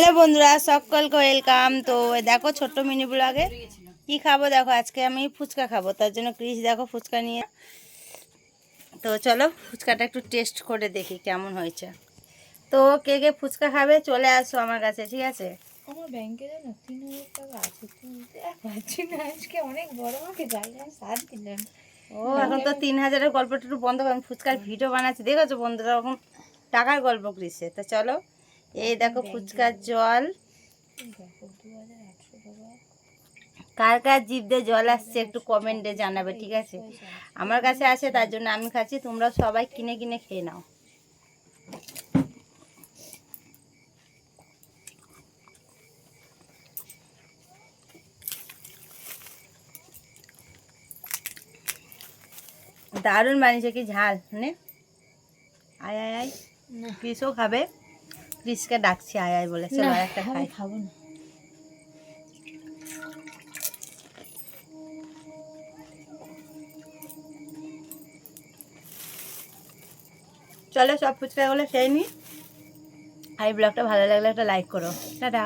Hello বন্ধুরা সকলকে welcome তো দেখো ছোট্ট মিনি ব্লগে কি খাব? দেখো আজকে আমি ফুচকা খাব তার জন্য ক্রিস দেখো ফুচকা নিয়ে। তো চলো ফুচকাটা একটু টেস্ট করে দেখি কেমন হয়েছে। তো কে কে ফুচকা খাবে? চলে আসো আমার কাছে ঠিক আছে? আমার ব্যাংকে জানো তিন হাজার টাকা আছে তুলতে না। আজকে অনেক বড় আমাকে জায়গায় সার দিলেন ও এখন তো তিন হাজারের গল্পটা একটু বন্ধ করুন ফুচকার ভিডিও বানাচ্ছি। দেখেছ বন্ধুরা এখন টাকার গল্প করিছে তো চলো এই দেখো ফুচকার জল। কার কার জিভ দিয়ে জল আসছে একটু কমেন্টে জানাবে ঠিক আছে? আমার কাছে আছে তার জন্য আমি খাচ্ছি তোমরা সবাই কিনে কিনে খেয়ে নাও। দারুণ বানিয়েছে কি ঝাল নে আয় আয় আয়। ক্রিসও খাবে ক্রিসকে ডাকছি আয় আয় বলে চলো আর একটা খাই। খাব না। চলো সব ফুচকাগুলো খেয়ে নি। আর এই ব্লগটা ভালো লাগলে একটা লাইক করো। টাটা।